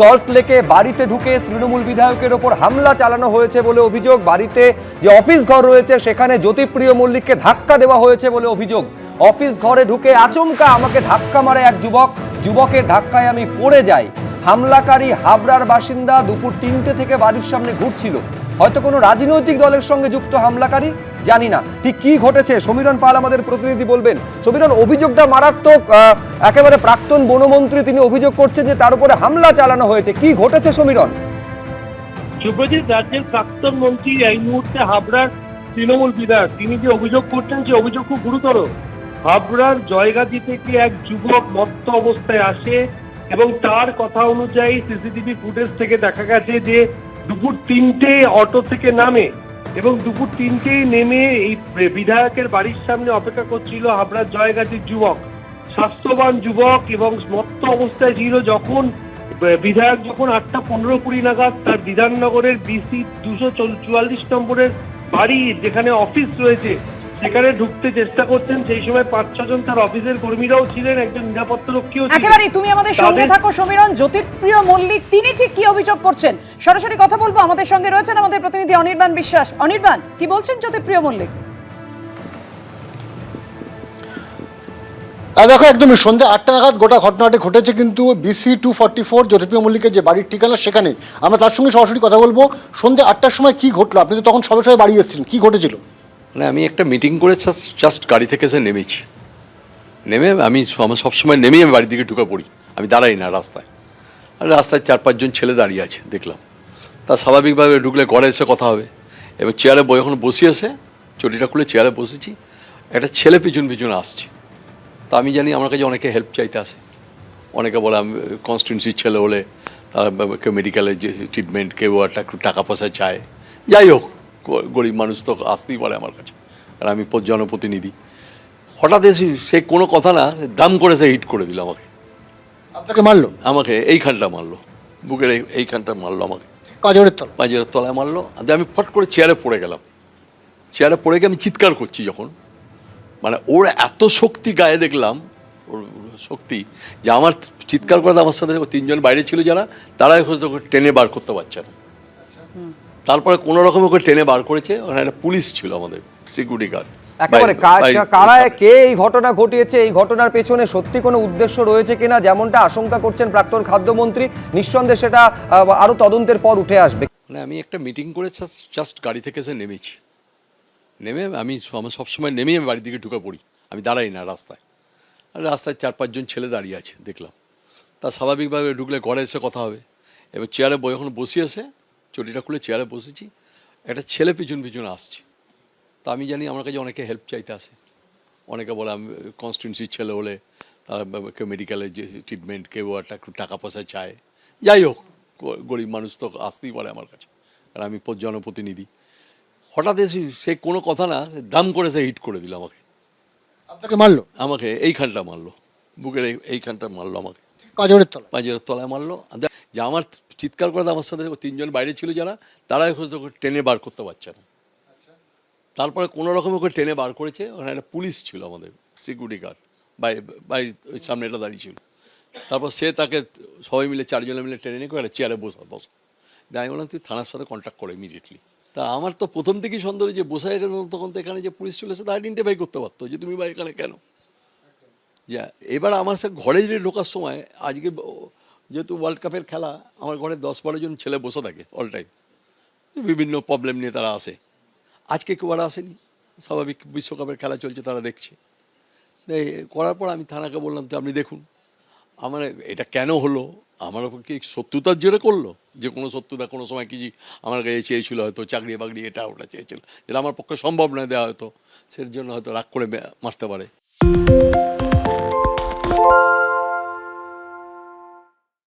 Salt লেকে বাড়িতে ঢুকে তৃণমূল বিধায়কের ওপর হামলা চালানো হয়েছে বলে অভিযোগ। বাড়িতে যে অফিস ঘর রয়েছে, সেখানে জ্যোতিপ্রিয় মল্লিককে ধাক্কা দেওয়া হয়েছে বলে অভিযোগ। অফিস ঘরে ঢুকে আচমকা আমাকে ধাক্কা মারে এক যুবক। যুবকের ধাক্কায় আমি পড়ে যাই। হামলাকারী হাবড়ার বাসিন্দা দুপুর তিনটে থেকে বাড়ির সামনে ঘুরছিল। হয়তো কোনো রাজনৈতিক দলের সঙ্গে যুক্ত হামলাকারী? জানি না। ঠিক কি ঘটেছে? সমীরণ পাল আমাদের প্রতিনিধি বলবেন। সমীরণ, অভিযোগটা মারাত্মক একেবারে প্রাক্তন বনমন্ত্রী তিনি অভিযোগ করছেন যে তার উপরে হামলা চালানো হয়েছে। কি ঘটেছে সমীরণ? শুভজিৎ, রাজ্যের প্রাক্তন মন্ত্রী এই মুহূর্তে হাবড়ার তৃণমূল বিধায়ক। তিনি যে অভিযোগ করছেন যে অভিযোগ খুব গুরুতর। হাবড়ার জয়গাজী থেকে এক যুবক মত্ত অবস্থায় আসে। এবং তার কথা অনুযায়ী সিসিটিভি ফুটেজ থেকে দেখা গেছে যে দুপুর তিনটে অটো থেকে নামে এবং দুপুর তিনটেই নেমে এই বিধায়কের বাড়ির সামনে অপেক্ষা করছিল হাবড়ার জয়গাজীর যুবক। স্বাস্থ্যবান যুবক এবং মত্ত অবস্থায় ছিল যখন, বিধায়ক যখন আটটা পনেরো কুড়ি নাগাদ তার বিধাননগরের বিসি দুশো চুয়াল্লিশ নম্বরের বাড়ি যেখানে অফিস রয়েছে সেখানে ঢুকতে চেষ্টা করছেন সেই সময় পাঁচ ছজন তার অফিসের কর্মীরাও ছিলেন একজন নিরাপত্তা রক্ষীও ছিলেন। একেবারেই তুমি আমাদের সঙ্গে থাকো সমীরণ জ্যোতিপ্রিয় মল্লিক তিনি ঠিক কি অভিযোগ করছেন? সরাসরি কথা বলব আমাদের সঙ্গে রয়েছেন আমাদের প্রতিনিধি অনির্বাণ বিশ্বাস। অনির্বাণ কি বলছেন জ্যোতিপ্রিয় মল্লিক? আর দেখো একদমই সন্ধ্যে আটটা নাগাদ গোটা ঘটনাটি ঘটেছে কিন্তু BC two forty four Jyotipriya মল্লিকের যে বাড়ির ঠিকানা সেখানে আমরা তার সঙ্গে সরাসরি কথা বলব। সন্ধ্যে আটটার সময় কি ঘটলো? আপনি তো তখন সবে সবে বাড়ি এসেছিলেন কি ঘটেছিল? মানে আমি একটা মিটিং করে জাস্ট গাড়ি থেকে এসে নেমেছি। নেমে আমি আমার সবসময় নেমেই আমি বাড়ির দিকে ঢুকে পড়ি। আমি দাঁড়াই না রাস্তায়। আর রাস্তায় চার, পাঁচজন ছেলে দাঁড়িয়ে আছে, দেখলাম। তা স্বাভাবিকভাবে ঢুকলে ঘরে এসে কথা হবে। এবং চেয়ারে বই, এখন যখন বসিয়েছে চটিটা খুলে চেয়ারে বসেছি। একটা ছেলে পিছন পিছন আসছে। তা আমি জানি আমার কাছে অনেকে হেল্প চাইতে আসে। অনেকে বলে আমি কনস্টিটিউন্সির ছেলে হলে তারা কেউ মেডিকেলের যে ট্রিটমেন্ট কেউ একটা টাকা পয়সা চায়। যাই হোক গরিব মানুষ তো আসতেই পারে আমার কাছে। আর আমি জনপ্রতিনিধি। হঠাৎ এসে সে কোনো কথা না দাম করে সে হিট করে দিল আমাকে। আপনাকে মারলো? আমাকে এইখানটা মারলো। বুকের এই- এইখানটা মারলো আমাকে। কাজরের তলা পাঁজের তলায় মারলো। দিয়ে আমি ফট করে চেয়ারে পড়ে গেলাম। চেয়ারে পড়ে গিয়ে আমি চিৎকার করছি যখন। মানে ওর এত শক্তি গায়ে দেখলাম ওর শক্তি যে আমার চিৎকার করে আমার সাথে তিনজন বাইরে ছিল যারা তারাই হয়তো টেনে বার করতে পারছে না। তারপরে কোনো রকম ওকে টেনে বার করেছে ওখানে একটা পুলিশ ছিল আমাদের সিকিউরিটি গার্ড একেবারে কারা কে এই ঘটনা ঘটিয়েছে এই ঘটনার পেছনে সত্যি কোনো উদ্দেশ্য রয়েছে কিনা যেমনটা আশঙ্কা করছেন প্রাক্তন খাদ্যমন্ত্রী নিঃসন্দেহে সেটা আরও তদন্তের পর উঠে আসবে। মানে আমি একটা মিটিং করে জাস্ট গাড়ি থেকে এসে নেমেছি। নেমে আমি আমার সবসময় নেমেই আমি বাড়ির দিকে ঢুকে পড়ি। আমি দাঁড়াই না রাস্তায়। আর রাস্তায় চার পাঁচজন ছেলে দাঁড়িয়ে আছে দেখলাম। তা স্বাভাবিকভাবে ঢুকলে ঘরে এসে কথা হবে। এবার চেয়ারে বই এখন বসিয়েছে চটিটা খুলে চেয়ারে বসেছি একটা ছেলে পিছন পিছন আসছে। তা আমি জানি আমার কাছে অনেকে হেল্প চাইতে আসে। অনেকে বলে আমি কনস্টিটিউন্সির ছেলে হলে তারা কেউ মেডিকেলের যে ট্রিটমেন্ট কেউ একটা একটু টাকা পয়সা চায়। যাই হোক গরিব মানুষ তো আসতেই পারে আমার কাছে। আর আমি জনপ্রতিনিধি। হঠাৎ এসে সে কোনো কথা না দাম করে সে হিট করে দিল আমাকে। আপনাকে মারলো? আমাকে এইখানটা মারলো। বুকের এই- এইখানটা মারলো আমাকে। কাজরের তল পাঁজের তলায় মারলো। দেখ, যে আমার চিৎকার করে আমার সাথে তিনজন বাইরে ছিল যারা ওকে টেনে বার করতে পারছে না। তারপরে কোনো রকম ওকে টেনে বার করেছে ওখানে একটা পুলিশ ছিল আমাদের সিকিউরিটি গার্ড বাইরে বাড়ির ওই সামনে এটা দাঁড়িয়ে ছিল। তারপর সে তাকে সবাই মিলে চারজনে মিলে ট্রেনে নিয়ে করে একটা চেয়ারে বসা বস। আমি বললাম তুই থানার সাথে কন্ট্যাক্ট করে ইমিডিয়েটলি তা আমার তো প্রথম থেকেই সন্দেহ যে বসা তখন তো এখানে যে পুলিশ ছিল সে তো আইডেন্টিফাই করতে পারতো যে তুমি বা এখানে কেন? যা এবার আমার সে ঘরে যে ঢোকার সময়, আজকে যেহেতু ওয়ার্ল্ড কাপের খেলা, আমার ঘরে দশ বারো জন ছেলে বসে থাকে অল টাইম বিভিন্ন প্রবলেম নিয়ে তারা আসে। আজকে কেউ আর আসেনি। স্বাভাবিক বিশ্বকাপের খেলা চলছে, তারা দেখছে। করার পর আমি থানাকে বললাম, তো আপনি দেখুন। আমার এটা কেন হলো? আমার কি শত্রুতার জেরে করল? যে কোনো শত্রুতা কোনো সময় কি আমার কাছে চেয়েছিল হয়তো, চাকরি বাকরি এটা ওটা চেয়েছিল। যেটা আমার পক্ষে সম্ভব নয় দেওয়া হয়তো। সের জন্য হয়তো রাগ করে মারতে পারে।